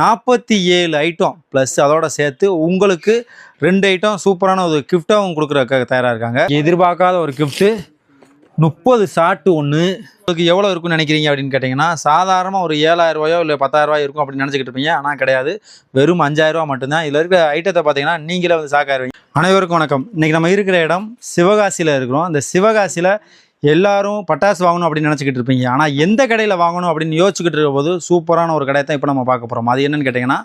நாற்பத்தி ஏழு item plus அதோட சேர்த்து உங்களுக்கு ரெண்டு ஐட்டம் சூப்பரான ஒரு கிஃப்டாகவும் கொடுக்குறக்காக தயாராக இருக்காங்க. எதிர்பார்க்காத ஒரு கிஃப்ட்டு முப்பது ஷாட்டு ஒன்று உங்களுக்கு எவ்வளோ இருக்கும்னு நினைக்கிறீங்க அப்படின்னு கேட்டிங்கன்னா சாதாரணமாக ஒரு ஏழாயிரரூவாயோ இல்லை பத்தாயிரரூவாயோ இருக்கும் அப்படின்னு நினச்சிக்கிட்டு இருப்பீங்க. ஆனால் கிடையாது. வெறும் அஞ்சாயிரம் மட்டும்தான். இதில் இருக்கிற ஐட்டத்தை பார்த்தீங்கன்னா நீங்களே வந்து சாக்காயிருவீங்க அனைவருக்கும் வணக்கம். இன்றைக்கி நம்ம இருக்கிற இடம் சிவகாசியில் இருக்கிறோம். இந்த சிவகாசியில் எல்லாரும் பட்டாசு வாங்கணும் அப்படின்னு நினச்சிக்கிட்டு இருப்பீங்க. ஆனால் எந்த கடையில் வாங்கணும் அப்படின்னு யோசிச்சுக்கிட்டு இருக்க போது சூப்பரான ஒரு கடையை தான் இப்போ நம்ம பார்க்க போகிறோம் அது என்னன்னு கேட்டிங்கன்னா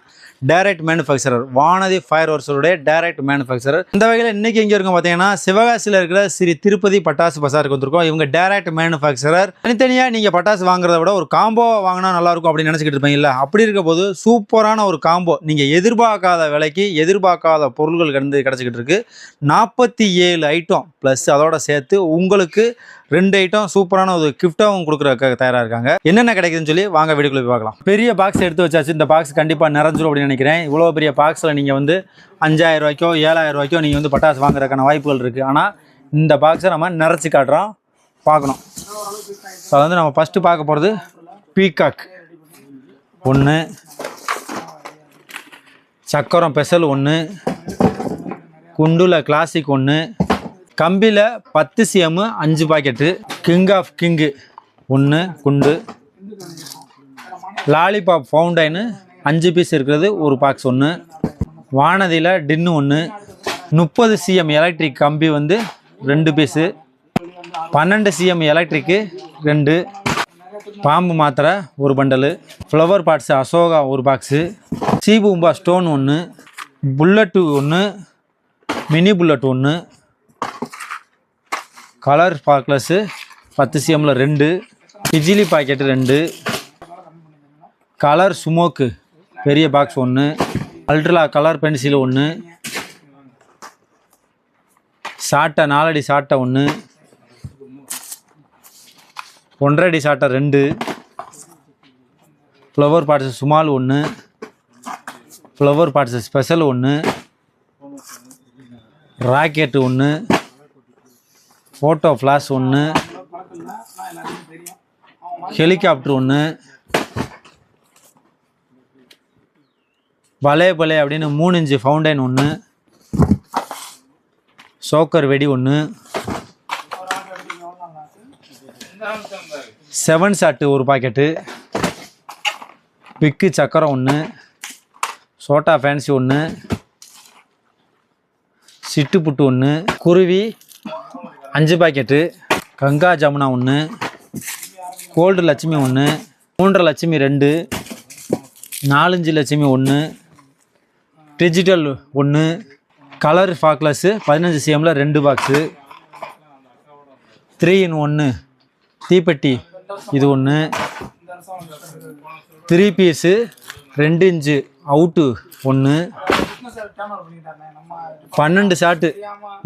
டைரக்ட் மேனுஃபேக்சரர் வானதி ஃபயர் ஒர்க்ஸருடைய டைரக்ட் மேனுஃபேக்சரர் இந்த வகையில் இன்றைக்கி எங்கே இருக்கும் பார்த்தீங்கன்னா சிவகாசியில் இருக்கிற ஸ்ரீ திருப்பதி பட்டாசு பசாருக்கு வந்திருக்கோம். இவங்க டைரக்ட் மேனுஃபேக்சரர் தனித்தனியாக நீங்கள் பட்டாசு வாங்குறத விட ஒரு காம்போவாக வாங்கினா நல்லாயிருக்கும் அப்படின்னு நினச்சிக்கிட்டு இருப்பீங்கல்ல அப்படி இருக்க போது சூப்பரான ஒரு காம்போ நீங்கள் எதிர்பார்க்காத விலைக்கு எதிர்பார்க்காத பொருள்கள் கிடந்து கிடச்சிக்கிட்டு இருக்கு. நாற்பத்தி ஏழு ஐட்டம் ப்ளஸ் அதோட சேர்த்து உங்களுக்கு ரெண்டு ஐட்டம் சூப்பரான ஒரு கிஃப்டாகவும் கொடுக்குறதுக்காக தயாராக இருக்காங்க. என்னென்ன கிடைக்குதுன்னு சொல்லி வாங்க வீடுக்குள்ள போய் பார்க்கலாம். பெரிய பாக்ஸ் எடுத்து வச்சாச்சு. இந்த பாக்ஸ் கண்டிப்பாக நிறைஞ்சிரும் அப்படின்னு நினைக்கிறேன். இவ்வளோ பெரிய பாக்ஸில் நீங்கள் வந்து அஞ்சாயிரம் ரூபாய்க்கோ ஏழாயிரம் ரூபாய்க்கோ நீங்கள் வந்து பட்டாசு வாங்குறதுக்கான வாய்ப்புகள் இருக்குது ஆனால் இந்த பாக்ஸை நம்ம நிறச்சி காட்டுறோம். பார்க்கணும். ஸோ அது வந்து நம்ம ஃபஸ்ட்டு பார்க்க போகிறது பீகாக் ஒன்று சக்கரம் பெசல் ஒன்று குண்டுல கிளாசிக் ஒன்று கம்பியில் பத்து சிஎம்மு அஞ்சு பாக்கெட்டு. கிங் ஆஃப் கிங்கு ஒன்று குண்டு. லாலிபாப் ஃபவுண்டைனு அஞ்சு பீஸ் இருக்கிறது ஒரு பாக்ஸ் ஒன்று வானதியில் டின்னு ஒன்று முப்பது சிஎம் எலக்ட்ரிக் கம்பி வந்து ரெண்டு பீஸு பன்னெண்டு சிஎம் எலக்ட்ரிக்கு ரெண்டு. பாம்பு மாத்திரை ஒரு பண்டலு ஃப்ளவர் பாட்ஸு அசோகா ஒரு பாக்ஸு சீபூம்பா ஸ்டோன் ஒன்று புல்லட்டு ஒன்று மினி புல்லட் ஒன்று கலர் ஸ்பார்க்லஸ்ஸு பத்து சிஎம்மில் ரெண்டு பிஜிலி பாக்கெட்டு ரெண்டு கலர் சுமோக்கு பெரிய பாக்ஸ் ஒன்று அல்ட்ரா கலர் பென்சில் ஒன்று சாட்டை நாலடி சாட்டை ஒன்று ஒன்றரை அடி சாட்டை ரெண்டு ஃப்ளவர் பாட்ஸ் சுமால் ஒன்று ஃப்ளவர் பாட்ஸ் ஸ்பெஷல் ஒன்று ராக்கெட்டு ஒன்று ஃபோட்டோ ஃப்ளாஷ் ஒன்று ஹெலிகாப்டர் ஒன்று பலே பலே அப்படின்னு மூணு இன்ச்சு ஃபவுண்டைன் ஒன்று சோக்கர் வெடி ஒன்று செவன் சாட்டு ஒரு பாக்கெட்டு பிக்கு சக்கரம் ஒன்று சோட்டா ஃபேன்சி ஒன்று சிட்டு புட்டு ஒன்று குருவி அஞ்சு பாக்கெட்டு கங்கா ஜமுனா ஒன்று கோல்டு லட்சுமி ஒன்று மூன்றரை லட்சுமி ரெண்டு நாலஞ்சு லட்சுமி ஒன்று டிஜிட்டல் ஒன்று கலர் ஃபாக்லஸ்ஸு பதினஞ்சு சிஎம்மில் ரெண்டு பாக்ஸு த்ரீ இன் ஒன்று தீப்பெட்டி இது ஒன்று த்ரீ பீஸு ரெண்டு இன்ச்சு அவுட்டு ஒன்று பன்னெண்டு ஷாட்டு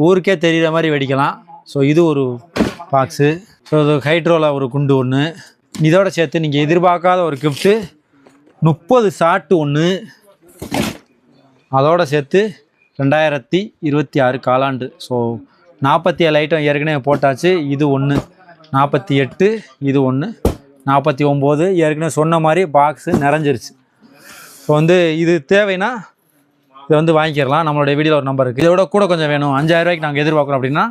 ஊருக்கே தெரிகிற மாதிரி வெடிக்கலாம். ஸோ இது ஒரு பாக்ஸு ஸோ இது ஹைட்ரோவில் ஒரு குண்டு ஒன்று இதோட சேர்த்து நீங்கள் எதிர்பார்க்காத ஒரு கிஃப்ட்டு முப்பது சாட்டு ஒன்று அதோட சேர்த்து ரெண்டாயிரத்தி இருபத்தி ஆறு காலாண்டு. ஸோ நாற்பத்தி ஏழு ஐட்டம் ஏற்கனவே போட்டாச்சு. இது ஒன்று நாற்பத்தி எட்டு இது ஒன்று நாற்பத்தி ஒம்பது. ஏற்கனவே சொன்ன மாதிரி பாக்ஸு நிறைஞ்சிருச்சு. ஸோ வந்து இது தேவைன்னா இதை வந்து வாங்கிக்கிறலாம் நம்மளுடைய வீடியோவில் ஒரு நம்பர் இருக்குது இதோட கூட கொஞ்சம் வேணும். அஞ்சாயிரம் ரூபாய்க்கு நாங்கள் எதிர்பார்க்குறோம் அப்படின்னா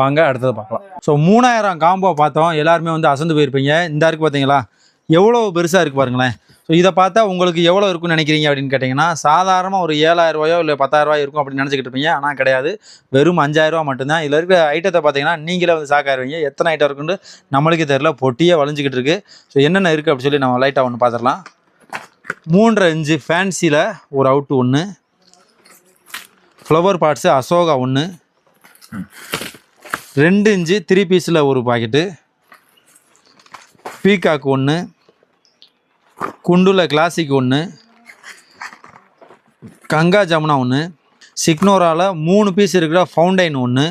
வாங்க அடுத்தது பார்க்கலாம். ஸோ மூணாயிரம் காம்போ பார்த்தோம். எல்லாருமே வந்து அசந்து போயிருப்பீங்க. இந்த இருக்கு பார்த்தீங்களா? எவ்வளோ பெருசாக இருக்குது பாருங்களேன். ஸோ இதை பார்த்தா உங்களுக்கு எவ்வளோ இருக்குன்னு நினைக்கிறீங்க அப்படின்னு கேட்டிங்கன்னா சாதாரணமாக ஒரு ஏழாயிரம் ரூபாயோ இல்லை பத்தாயிரம் இருக்கும் அப்படின்னு நினச்சிக்கிட்டு இருப்பீங்க. ஆனால் கிடையாது. வெறும் அஞ்சாயிரரூவா மட்டும்தான். இதில் இருக்கிற ஐட்டத்தை பார்த்தீங்கன்னா நீங்களே வந்து சாக்காயிருவீங்க எத்தனை ஐட்டம் இருக்குன்னு நம்மளுக்கே தெரில பொட்டியே வளைஞ்சிக்கிட்டு இருக்குது ஸோ என்னென்ன இருக்குது அப்படின்னு சொல்லி நம்ம லைட்டாக ஒன்று பார்த்துடலாம். மூன்றரை இன்ச்சு ஃபேன்சியில் ஒரு அவுட்டு ஒன்று ஃப்ளவர் பார்ட்ஸு அசோகா ஒன்று ரெண்டு இன்ச்சு த்ரீ பீஸில் ஒரு பாக்கெட்டு பீகாக் ஒன்று குண்டுல கிளாசிக் ஒன்று கங்கா ஜமுனா ஒன்று சிக்னோராவில் மூணு பீஸ் இருக்கிற ஃபவுண்டைன் ஒன்று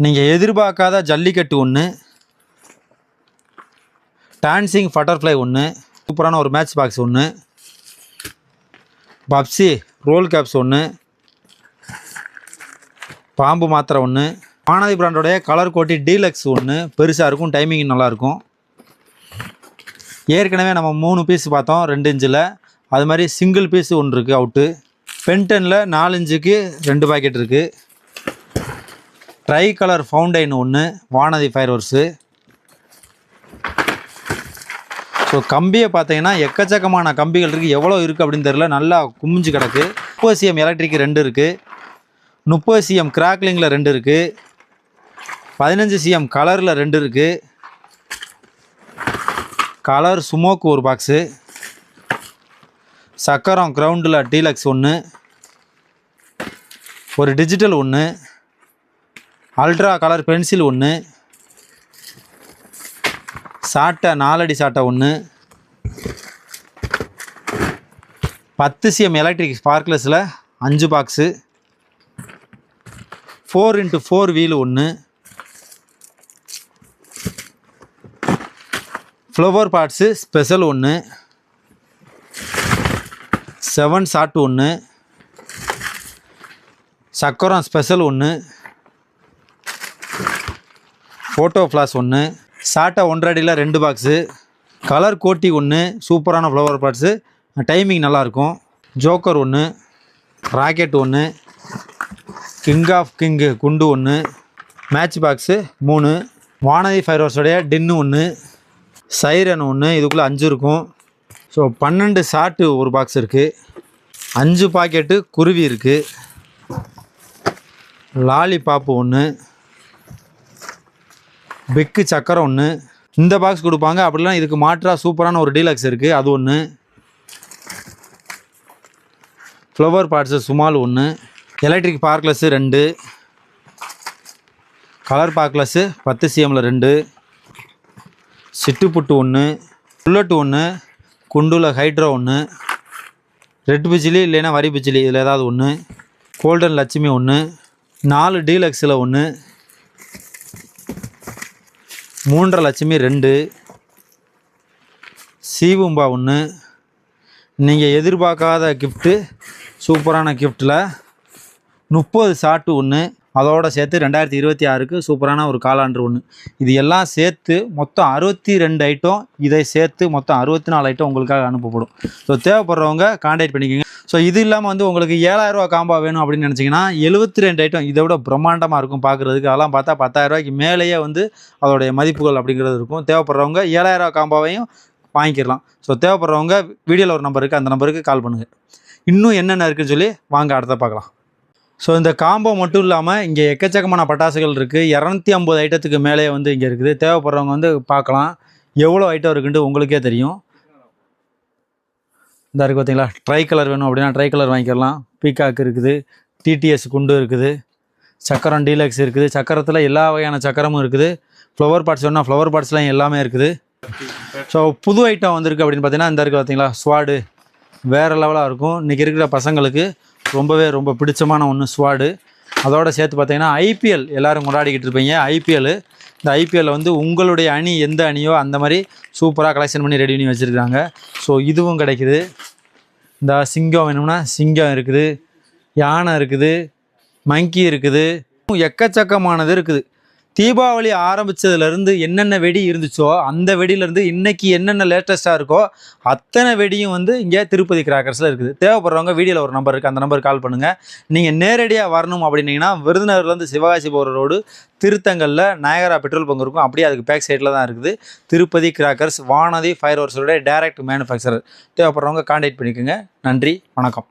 நீங்கள் எதிர்பார்க்காத ஜல்லிக்கட்டு ஒன்று டான்சிங் பட்டர்ஃப்ளை ஒன்று சூப்பரான ஒரு மேட்ச் பாக்ஸ் ஒன்று பப்சி ரோல் கேப்ஸ் ஒன்று பாம்பு மாத்திரை ஒன்று வானதி பிராண்டோடைய கலர் கோட்டி டீலக்ஸ் ஒன்று பெருசாக இருக்கும் டைமிங் நல்லாயிருக்கும் ஏற்கனவே நம்ம மூணு பீஸ் பார்த்தோம் ரெண்டு இன்ச்சில். அது மாதிரி சிங்கிள் பீஸ் ஒன்று இருக்குது அவுட்டு பென்டனில் நாலஞ்சுக்கு ரெண்டு பாக்கெட் இருக்குது ட்ரை கலர் ஃபவுண்டைன் ஒன்று வானதி ஃபயர் ஒர்ஸு ஸோ கம்பியை பார்த்தீங்கன்னா எக்கச்சக்கமான கம்பிகள் இருக்குது எவ்வளோ இருக்குது அப்படின்னு தெரில நல்லா குமிஞ்சு கிடக்கு. முப்பது சிஎம் எலக்ட்ரிக் ரெண்டு இருக்குது முப்பது சிஎம் கிராக்லிங்கில் ரெண்டு இருக்குது பதினஞ்சு சிஎம் கலரில் ரெண்டு இருக்குது கலர் சுமோக்கு ஒரு பாக்ஸு சக்கரம் க்ரௌண்டில் டீலக்ஸ் ஒன்று ஒரு டிஜிட்டல் ஒன்று அல்ட்ரா கலர் பென்சில் ஒன்று சாட்டை நாலடி சாட்டை ஒன்று பத்து சிஎம் எலக்ட்ரிக் ஸ்பார்க்லஸில் அஞ்சு box four into four wheel ஒன்று ஃப்ளவர் பார்ட்ஸு ஸ்பெஷல் ஒன்று செவன் சாட் ஒன்று சக்கரம் ஸ்பெஷல் ஒன்று ஃபோட்டோ ஃப்ளாஸ் ஒன்று சாட்டை ஒன்றரை அடியில் ரெண்டு பாக்ஸு கலர் கோட்டி ஒன்று சூப்பரான ஃப்ளவர் பார்ட்ஸு டைமிங் நல்லாயிருக்கும் ஜோக்கர் ஒன்று ராக்கெட் ஒன்று கிங் ஆஃப் கிங்கு குண்டு ஒன்று மேட்ச் பாக்ஸு மூணு வானதி ஃபயர்வர்ஸோடைய டின்னு ஒன்று சைரன் ஒன்று இதுக்குள்ளே அஞ்சு இருக்கும். ஸோ பன்னெண்டு சாட்டு ஒரு பாக்ஸ் இருக்குது அஞ்சு பாக்கெட்டு குருவி இருக்குது லாலிபாப்பு ஒன்று பிக்கு சக்கரம் ஒன்று இந்த பாக்ஸ் கொடுப்பாங்க. அப்படிலாம் இதுக்கு மாற்றாக சூப்பரான ஒரு டீலக்ஸ் இருக்குது அது ஒன்று ஃப்ளவர் பார்ட்ஸு சுமால் ஒன்று எலக்ட்ரிக் பார்க்லஸ்ஸு ரெண்டு. கலர் பார்க்லஸ்ஸு பத்து சிஎம்மில் ரெண்டு. சிட்டுப்புட்டு ஒன்று புல்லட் ஒன்று குண்டுல ஹைட்ரா ஒன்று ரெட் பிஜிலி இல்லைன்னா வரி பிஜிலி இதில் ஏதாவது ஒன்று கோல்டன் லட்சுமி ஒன்று நாலு டீலக்ஸில் ஒன்று மூன்றரை லட்சுமி ரெண்டு சீவும்பா ஒன்று நீங்கள் எதிர்பார்க்காத கிஃப்ட்டு சூப்பரான கிஃப்ட்டில் முப்பது சாட்டு ஒன்று அதோடு சேர்த்து ரெண்டாயிரத்தி இருபத்தி ஆறுக்கு சூப்பரான ஒரு காலாண்டு ஒன்று இது எல்லாம் சேர்த்து மொத்தம் அறுபத்தி ரெண்டு ஐட்டம் இதை சேர்த்து மொத்தம் அறுபத்தி நாலு ஐட்டம் உங்களுக்காக அனுப்பப்படும். ஸோ தேவைப்படுறவங்க காண்டாக்ட் பண்ணிக்கோங்க. ஸோ இது இல்லாமல் வந்து உங்களுக்கு ஏழாயிரரூவா காம்பா வேணும் அப்படின்னு நினச்சிங்கன்னா எழுபத்தி ரெண்டு ஐட்டம் இதை விட பிரம்மாண்டமாக இருக்கும் பார்க்குறதுக்கு. அதெல்லாம் பார்த்தா பத்தாயிரரூவாய்க்கு மேலேயே வந்து அதோடைய மதிப்புகள் அப்படிங்கிறது இருக்கும். தேவைப்படுறவங்க ஏழாயிரரூவா காம்பாவையும் வாங்கிக்கிடலாம் ஸோ தேவைப்படுறவங்க வீடியோவில் ஒரு நம்பர் இருக்குது அந்த நம்பருக்கு கால் பண்ணுங்கள் இன்னும் என்னென்ன இருக்குன்னு சொல்லி வாங்க அடுத்த பார்க்கலாம். ஸோ இந்த காம்போ மட்டும் இல்லாமல் இங்கே எக்கச்சக்கமான பட்டாசுகள் இருக்குது இரநூத்தி ஐம்பது ஐட்டத்துக்கு மேலே வந்து இங்கே இருக்குது. தேவைப்படுறவங்க வந்து பார்க்கலாம். எவ்வளோ ஐட்டம் இருக்குன்ட்டு உங்களுக்கே தெரியும். இந்த இருக்குது பார்த்தீங்களா ட்ரை கலர் வேணும் அப்படின்னா ட்ரை கலர் வாங்கிக்கலாம். பீகாக் இருக்குது. டிடிஎஸ் குண்டு இருக்குது. சக்கரம் டீலக்ஸ் இருக்குது. சக்கரத்தில் எல்லா வகையான சக்கரமும் இருக்குது. ஃப்ளவர் பார்ட்ஸ் வேணும்னா ஃப்ளவர் பார்ட்ஸ்லாம் எல்லாமே இருக்குது. ஸோ புது ஐட்டம் வந்திருக்கு அப்படின்னு பார்த்தீங்கன்னா இந்த இருக்குது பார்த்தீங்களா ஸ்வாடு வேறு லெவலாக இருக்கும். இன்றைக்கி இருக்கிற பசங்களுக்கு ரொம்பவே ரொம்ப பிடிச்சமான ஒன்று ஸ்வாடு அதோட சேர்த்து பார்த்தீங்கன்னா ஐபிஎல் எல்லோரும் கொண்டாடிக்கிட்டு இருப்பீங்க. ஐபிஎல் இந்த ஐபிஎல்லில் வந்து உங்களுடைய அணி எந்த அணியோ அந்த மாதிரி சூப்பராக கலெக்ஷன் பண்ணி ரெடி பண்ணி வச்சுருக்காங்க. ஸோ இதுவும் கிடைக்குது. இந்த சிங்கம் வேணும்னா சிங்கம் இருக்குது. யானை இருக்குது. மங்கி இருக்குது. எக்கச்சக்கமானது இருக்குது. தீபாவளி ஆரம்பிச்சதுலேருந்து என்னென்ன வெடி இருந்துச்சோ அந்த வெடியிலேருந்து இன்னைக்கு என்னென்ன லேட்டஸ்ட்டாக இருக்கோ அத்தனை வெடியும் வந்து இங்கே திருப்பதி கிராக்கர்ஸில் இருக்குது. தேவைப்படுறவங்க வீடியோவில் ஒரு நம்பர் இருக்குது அந்த நம்பருக்கு கால் பண்ணுங்கள் நீங்கள் நேரடியாக வரணும் அப்படின்னீங்கன்னா விருதுநகர்லேருந்து சிவகாசி போகிற ரோடு திருத்தங்கல்ல நாயகரா பெட்ரோல் பங்கு இருக்கும். அப்படியே அதுக்கு பேக் சைடில் தான் இருக்குது. திருப்பதி கிராக்கர்ஸ் வானதி ஃபயர் ஒர்க்ஸோட டைரக்ட் மேனுஃபேக்சரர் தேவைப்படுறவங்க காண்டாக்ட் பண்ணிக்கோங்க. நன்றி வணக்கம்.